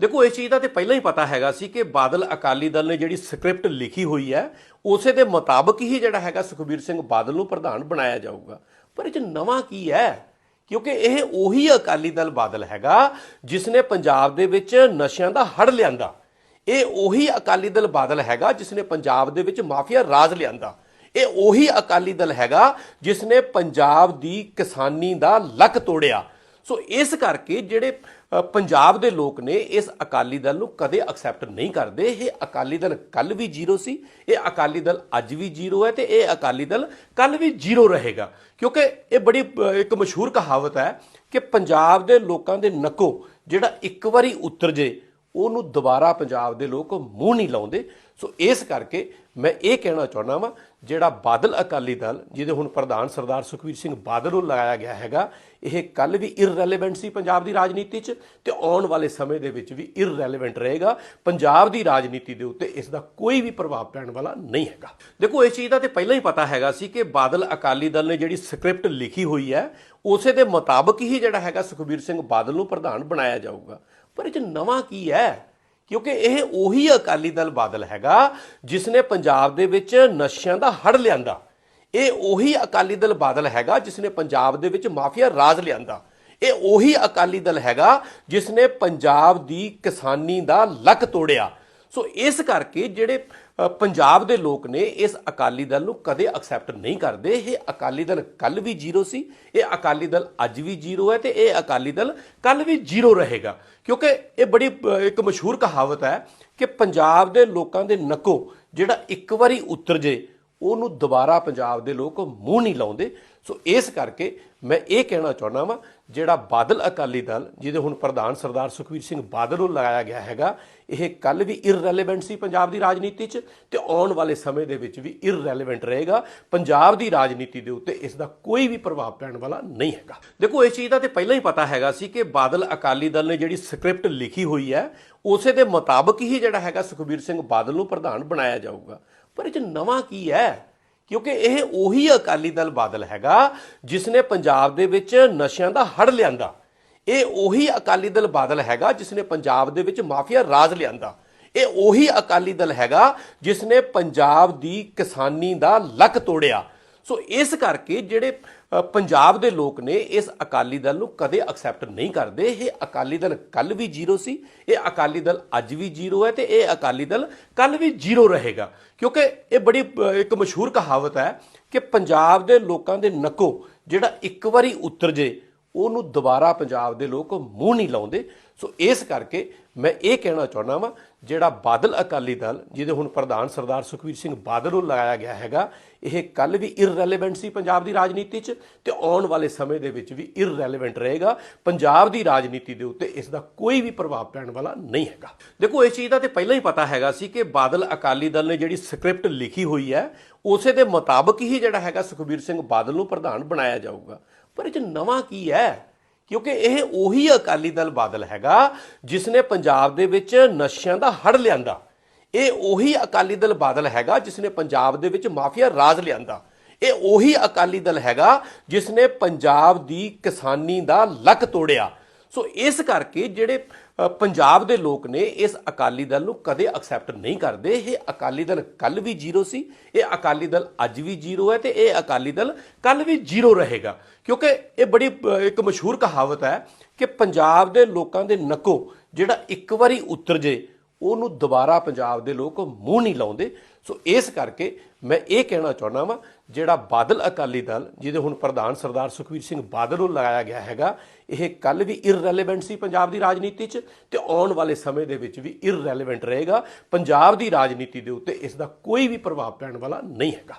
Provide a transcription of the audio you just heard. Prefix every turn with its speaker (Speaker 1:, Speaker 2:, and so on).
Speaker 1: ਦੇਖੋ, ਇਸ ਚੀਜ਼ ਦਾ ਤੇ ਪਹਿਲਾਂ ਹੀ ਪਤਾ ਹੈਗਾ ਸੀ ਕਿ ਬਾਦਲ ਅਕਾਲੀ ਦਲ ਨੇ ਜਿਹੜੀ ਸਕ੍ਰਿਪਟ ਲਿਖੀ ਹੋਈ ਹੈ, ਉਸੇ ਦੇ ਮੁਤਾਬਕ ਹੀ ਜਿਹੜਾ ਹੈਗਾ ਸੁਖਬੀਰ ਸਿੰਘ ਬਾਦਲ ਨੂੰ ਪ੍ਰਧਾਨ ਬਣਾਇਆ ਜਾਊਗਾ। ਪਰ ਇਹ ਚ ਨਵਾਂ ਕੀ ਹੈ? ਕਿਉਂਕਿ ਇਹ ਉਹੀ ਅਕਾਲੀ ਦਲ ਬਾਦਲ ਹੈਗਾ ਜਿਸ ਨੇ ਪੰਜਾਬ ਦੇ ਵਿੱਚ ਨਸ਼ਿਆਂ ਦਾ ਹੜ ਲਿਆਂਦਾ। ਇਹ ਉਹੀ ਅਕਾਲੀ ਦਲ ਬਾਦਲ ਹੈਗਾ ਜਿਸ ਨੇ ਪੰਜਾਬ ਦੇ ਵਿੱਚ ਮਾਫੀਆ ਰਾਜ ਲਿਆਂਦਾ। ਇਹ ਉਹੀ ਅਕਾਲੀ ਦਲ ਹੈਗਾ ਜਿਸ ਨੇ ਪੰਜਾਬ ਦੀ ਕਿਸਾਨੀ ਦਾ ਲੱਕ ਤੋੜਿਆ। ਸੋ ਇਸ ਕਰਕੇ ਜਿਹੜੇ ਪੰਜਾਬ ਦੇ ਲੋਕ ਨੇ ਇਸ ਅਕਾਲੀ ਦਲ ਨੂੰ ਕਦੇ ਐਕਸੈਪਟ ਨਹੀਂ ਕਰਦੇ। ਇਹ ਅਕਾਲੀ ਦਲ ਕੱਲ ਵੀ ਜ਼ੀਰੋ ਸੀ, ਇਹ ਅਕਾਲੀ ਦਲ ਅੱਜ ਵੀ ਜ਼ੀਰੋ ਹੈ ਤੇ ਇਹ ਅਕਾਲੀ ਦਲ ਕੱਲ ਵੀ ਜ਼ੀਰੋ ਰਹੇਗਾ। ਕਿਉਂਕਿ ਇਹ ਬੜੀ ਇੱਕ ਮਸ਼ਹੂਰ ਕਹਾਵਤ ਹੈ ਕਿ ਪੰਜਾਬ ਦੇ ਲੋਕਾਂ ਦੇ ਨੱਕੋ ਜਿਹੜਾ ਇੱਕ ਵਾਰੀ ਉਤਰ ਜੇ, ਉਹਨੂੰ ਦੁਬਾਰਾ ਪੰਜਾਬ ਦੇ ਲੋਕ ਮੂੰਹ ਨਹੀਂ ਲਾਉਂਦੇ। ਸੋ ਇਸ ਕਰਕੇ ਮੈਂ ਇਹ ਕਹਿਣਾ ਚਾਹੁੰਦਾ ਵਾਂ, ਜਿਹੜਾ ਬਾਦਲ ਅਕਾਲੀ ਦਲ, ਜਿਹਦੇ ਹੁਣ ਪ੍ਰਧਾਨ ਸਰਦਾਰ ਸੁਖਬੀਰ ਸਿੰਘ ਬਾਦਲ ਨੂੰ ਲਗਾਇਆ ਗਿਆ ਹੈਗਾ, ਇਹ ਕੱਲ ਵੀ ਇਰਰੈਲੇਵੈਂਟ ਸੀ ਪੰਜਾਬ ਦੀ ਰਾਜਨੀਤੀ 'ਚ ਤੇ ਆਉਣ ਵਾਲੇ ਸਮੇਂ ਦੇ ਵਿੱਚ ਵੀ ਇਰਰੈਲੇਵੈਂਟ ਰਹੇਗਾ। ਪੰਜਾਬ ਦੀ ਰਾਜਨੀਤੀ ਦੇ ਉੱਤੇ ਇਸ ਦਾ ਕੋਈ ਵੀ ਪ੍ਰਭਾਵ ਪੈਣ ਵਾਲਾ ਨਹੀਂ ਹੈਗਾ। ਦੇਖੋ, ਇਸ ਚੀਜ਼ ਦਾ ਤੇ ਪਹਿਲਾਂ ਹੀ ਪਤਾ ਹੈਗਾ ਸੀ ਕਿ ਬਾਦਲ ਅਕਾਲੀ ਦਲ ਨੇ ਜਿਹੜੀ ਸਕ੍ਰਿਪਟ ਲਿਖੀ ਹੋਈ ਹੈ, ਉਸੇ ਦੇ ਮੁਤਾਬਕ ਹੀ ਜਿਹੜਾ ਹੈਗਾ ਸੁਖਬੀਰ ਸਿੰਘ ਬਾਦਲ ਨੂੰ ਪ੍ਰਧਾਨ ਬਣਾਇਆ ਜਾਊਗਾ। ਪਰ ਇਹ ਚ ਨਵਾਂ ਕੀ ਹੈ? ਕਿਉਂਕਿ ਇਹ ਉਹੀ ਅਕਾਲੀ ਦਲ ਬਾਦਲ ਹੈਗਾ ਜਿਸ ਨੇ ਪੰਜਾਬ ਦੇ ਵਿੱਚ ਨਸ਼ਿਆਂ ਦਾ ਹੜ ਲਿਆਂਦਾ। ਇਹ ਉਹੀ ਅਕਾਲੀ ਦਲ ਬਾਦਲ ਹੈਗਾ ਜਿਸ ਨੇ ਪੰਜਾਬ ਦੇ ਵਿੱਚ ਮਾਫੀਆ ਰਾਜ ਲਿਆਂਦਾ। ਇਹ ਉਹੀ ਅਕਾਲੀ ਦਲ ਹੈਗਾ ਜਿਸ ਨੇ ਪੰਜਾਬ ਦੀ ਕਿਸਾਨੀ ਦਾ ਲੱਕ ਤੋੜਿਆ। ਸੋ ਇਸ ਕਰਕੇ ਜਿਹੜੇ ਪੰਜਾਬ ਦੇ ਲੋਕ ਨੇ ਇਸ ਅਕਾਲੀ ਦਲ ਨੂੰ ਕਦੇ ਐਕਸੈਪਟ ਨਹੀਂ ਕਰਦੇ। ਇਹ ਅਕਾਲੀ ਦਲ ਕੱਲ ਵੀ ਜ਼ੀਰੋ ਸੀ, ਇਹ ਅਕਾਲੀ ਦਲ ਅੱਜ ਵੀ ਜ਼ੀਰੋ ਹੈ ਤੇ ਇਹ ਅਕਾਲੀ ਦਲ ਕੱਲ ਵੀ ਜ਼ੀਰੋ ਰਹੇਗਾ। ਕਿਉਂਕਿ ਇਹ ਬੜੀ ਇੱਕ ਮਸ਼ਹੂਰ ਕਹਾਵਤ ਹੈ ਕਿ ਪੰਜਾਬ ਦੇ ਲੋਕਾਂ ਦੇ ਨੱਕੋ ਜਿਹੜਾ ਇੱਕ ਵਾਰੀ ਉਤਰ ਜੇ ਉਹਨੂੰ ਦੁਬਾਰਾ ਪੰਜਾਬ ਦੇ ਲੋਕ ਮੂੰਹ ਨਹੀਂ ਲਾਉਂਦੇ। ਸੋ ਇਸ ਕਰਕੇ ਮੈਂ ਇਹ ਕਹਿਣਾ ਚਾਹੁੰਦਾ ਵਾਂ, ਜਿਹੜਾ ਬਾਦਲ ਅਕਾਲੀ ਦਲ, ਜਿਹਦੇ ਹੁਣ ਪ੍ਰਧਾਨ ਸਰਦਾਰ ਸੁਖਬੀਰ ਸਿੰਘ ਬਾਦਲ ਨੂੰ ਲਗਾਇਆ ਗਿਆ ਹੈਗਾ, ਇਹ ਕੱਲ ਵੀ ਇਰਰੈਲੇਵੈਂਟ ਸੀ ਪੰਜਾਬ ਦੀ ਰਾਜਨੀਤੀ 'ਚ ਤੇ ਆਉਣ ਵਾਲੇ ਸਮੇਂ ਦੇ ਵਿੱਚ ਵੀ ਇਰਰੈਲੇਵੈਂਟ ਰਹੇਗਾ। ਪੰਜਾਬ ਦੀ ਰਾਜਨੀਤੀ ਦੇ ਉੱਤੇ ਇਸ ਦਾ ਕੋਈ ਵੀ ਪ੍ਰਭਾਵ ਪੈਣ ਵਾਲਾ ਨਹੀਂ ਹੈਗਾ। ਦੇਖੋ, ਇਸ ਚੀਜ਼ ਦਾ ਤੇ ਪਹਿਲਾਂ ਹੀ ਪਤਾ ਹੈਗਾ ਸੀ ਕਿ ਬਾਦਲ ਅਕਾਲੀ ਦਲ ਨੇ ਜਿਹੜੀ ਸਕ੍ਰਿਪਟ ਲਿਖੀ ਹੋਈ ਹੈ, ਉਸੇ ਦੇ ਮੁਤਾਬਕ ਹੀ ਜਿਹੜਾ ਹੈਗਾ ਸੁਖਬੀਰ ਸਿੰਘ ਬਾਦਲ ਨੂੰ ਪ੍ਰਧਾਨ ਬਣਾਇਆ ਜਾਊਗਾ। ਪਰ ਇਹ ਚ ਨਵਾਂ ਕੀ ਹੈ? ਕਿਉਂਕਿ ਇਹ ਉਹੀ ਅਕਾਲੀ ਦਲ ਬਾਦਲ ਹੈਗਾ ਜਿਸ ਨੇ ਪੰਜਾਬ ਦੇ ਵਿੱਚ ਨਸ਼ਿਆਂ ਦਾ ਹੜ ਲਿਆਂਦਾ। ਇਹ ਉਹੀ ਅਕਾਲੀ ਦਲ ਬਾਦਲ ਹੈਗਾ ਜਿਸ ਨੇ ਪੰਜਾਬ ਦੇ ਵਿੱਚ ਮਾਫੀਆ ਰਾਜ ਲਿਆਂਦਾ। ਇਹ ਉਹੀ ਅਕਾਲੀ ਦਲ ਹੈਗਾ ਜਿਸ ਨੇ ਪੰਜਾਬ ਦੀ ਕਿਸਾਨੀ ਦਾ ਲੱਕ ਤੋੜਿਆ। ਸੋ ਇਸ ਕਰਕੇ ਜਿਹੜੇ ਪੰਜਾਬ ਦੇ ਲੋਕ ਨੇ ਇਸ ਅਕਾਲੀ ਦਲ ਨੂੰ ਕਦੇ ਐਕਸੈਪਟ ਨਹੀਂ ਕਰਦੇ। ਇਹ ਅਕਾਲੀ ਦਲ ਕੱਲ ਵੀ ਜ਼ੀਰੋ ਸੀ, ਇਹ ਅਕਾਲੀ ਦਲ ਅੱਜ ਵੀ ਜ਼ੀਰੋ ਹੈ ਤੇ ਇਹ ਅਕਾਲੀ ਦਲ ਕੱਲ ਵੀ ਜ਼ੀਰੋ ਰਹੇਗਾ। ਕਿਉਂਕਿ ਇਹ ਬੜੀ ਇੱਕ ਮਸ਼ਹੂਰ ਕਹਾਵਤ ਹੈ ਕਿ ਪੰਜਾਬ ਦੇ ਲੋਕਾਂ ਦੇ ਨੱਕੋ ਜਿਹੜਾ ਇੱਕ ਵਾਰੀ ਉਤਰ ਜੇ, ਉਹਨੂੰ ਦੁਬਾਰਾ ਪੰਜਾਬ ਦੇ ਲੋਕ ਮੂੰਹ ਨਹੀਂ ਲਾਉਂਦੇ। ਸੋ ਇਸ ਕਰਕੇ ਮੈਂ ਇਹ ਕਹਿਣਾ ਚਾਹੁੰਦਾ ਵਾਂ, ਜਿਹੜਾ ਬਾਦਲ ਅਕਾਲੀ ਦਲ, ਜਿਹਦੇ ਹੁਣ ਪ੍ਰਧਾਨ ਸਰਦਾਰ ਸੁਖਬੀਰ ਸਿੰਘ ਬਾਦਲ ਨੂੰ ਲਗਾਇਆ ਗਿਆ ਹੈਗਾ, ਇਹ ਕੱਲ ਵੀ ਇਰਰੈਲੇਵੈਂਟ ਸੀ ਪੰਜਾਬ ਦੀ ਰਾਜਨੀਤੀ 'ਚ ਤੇ ਆਉਣ ਵਾਲੇ ਸਮੇਂ ਦੇ ਵਿੱਚ ਵੀ ਇਰਰੈਲੇਵੈਂਟ ਰਹੇਗਾ। ਪੰਜਾਬ ਦੀ ਰਾਜਨੀਤੀ ਦੇ ਉੱਤੇ ਇਸ ਦਾ ਕੋਈ ਵੀ ਪ੍ਰਭਾਵ ਪੈਣ ਵਾਲਾ ਨਹੀਂ ਹੈਗਾ। ਦੇਖੋ, ਇਸ ਚੀਜ਼ ਦਾ ਤੇ ਪਹਿਲਾਂ ਹੀ ਪਤਾ ਹੈਗਾ ਸੀ ਕਿ ਬਾਦਲ ਅਕਾਲੀ ਦਲ ਨੇ ਜਿਹੜੀ ਸਕ੍ਰਿਪਟ ਲਿਖੀ ਹੋਈ ਹੈ, ਉਸੇ ਦੇ ਮੁਤਾਬਕ ਹੀ ਜਿਹੜਾ ਹੈਗਾ ਸੁਖਬੀਰ ਸਿੰਘ ਬਾਦਲ ਨੂੰ ਪ੍ਰਧਾਨ ਬਣਾਇਆ ਜਾਊਗਾ। ਪਰ ਇਹ ਚ ਨਵਾਂ ਕੀ ਹੈ? ਕਿਉਂਕਿ ਇਹ ਉਹੀ ਅਕਾਲੀ ਦਲ ਬਾਦਲ ਹੈਗਾ ਜਿਸ ਨੇ ਪੰਜਾਬ ਦੇ ਵਿੱਚ ਨਸ਼ਿਆਂ ਦਾ ਹੜ ਲਿਆਂਦਾ। ਇਹ ਉਹੀ ਅਕਾਲੀ ਦਲ ਬਾਦਲ ਹੈਗਾ ਜਿਸ ਨੇ ਪੰਜਾਬ ਦੇ ਵਿੱਚ ਮਾਫੀਆ ਰਾਜ ਲਿਆਂਦਾ। ਇਹ ਉਹੀ ਅਕਾਲੀ ਦਲ ਹੈਗਾ ਜਿਸ ਨੇ ਪੰਜਾਬ ਦੀ ਕਿਸਾਨੀ ਦਾ ਲੱਕ ਤੋੜਿਆ। ਸੋ ਇਸ ਕਰਕੇ ਜਿਹੜੇ ਪੰਜਾਬ ਦੇ ਲੋਕ ਨੇ ਇਸ ਅਕਾਲੀ ਦਲ ਨੂੰ ਕਦੇ ਐਕਸੈਪਟ ਨਹੀਂ ਕਰਦੇ। ਇਹ ਅਕਾਲੀ ਦਲ ਕੱਲ ਵੀ ਜ਼ੀਰੋ ਸੀ, ਇਹ ਅਕਾਲੀ ਦਲ ਅੱਜ ਵੀ ਜ਼ੀਰੋ ਹੈ ਤੇ ਇਹ ਅਕਾਲੀ ਦਲ ਕੱਲ ਵੀ ਜ਼ੀਰੋ ਰਹੇਗਾ। ਕਿਉਂਕਿ ਇਹ ਬੜੀ ਇੱਕ ਮਸ਼ਹੂਰ ਕਹਾਵਤ ਹੈ ਕਿ ਪੰਜਾਬ ਦੇ ਲੋਕਾਂ ਦੇ ਨੱਕੋ ਜਿਹੜਾ ਇੱਕ ਵਾਰੀ ਉਤਰ ਜੇ ਉਹਨੂੰ ਦੁਬਾਰਾ ਪੰਜਾਬ ਦੇ ਲੋਕ ਮੂੰਹ ਨਹੀਂ ਲਾਉਂਦੇ। ਸੋ ਇਸ ਕਰਕੇ ਮੈਂ ਇਹ ਕਹਿਣਾ ਚਾਹੁੰਦਾ ਵਾਂ, ਜਿਹੜਾ ਬਾਦਲ ਅਕਾਲੀ ਦਲ, ਜਿਹਦੇ ਹੁਣ ਪ੍ਰਧਾਨ ਸਰਦਾਰ ਸੁਖਬੀਰ ਸਿੰਘ ਬਾਦਲ ਨੂੰ ਲਗਾਇਆ ਗਿਆ ਹੈਗਾ, ਇਹ ਕੱਲ ਵੀ ਇਰਰੈਲੇਵੈਂਟ ਸੀ ਪੰਜਾਬ ਦੀ ਰਾਜਨੀਤੀ 'ਚ ਤੇ ਆਉਣ ਵਾਲੇ ਸਮੇਂ ਦੇ ਵਿੱਚ ਵੀ ਇਰਰੈਲੇਵੈਂਟ ਰਹੇਗਾ। ਪੰਜਾਬ ਦੀ ਰਾਜਨੀਤੀ ਦੇ ਉੱਤੇ ਇਸ ਦਾ ਕੋਈ ਵੀ ਪ੍ਰਭਾਵ ਪੈਣ ਵਾਲਾ ਨਹੀਂ ਹੈਗਾ।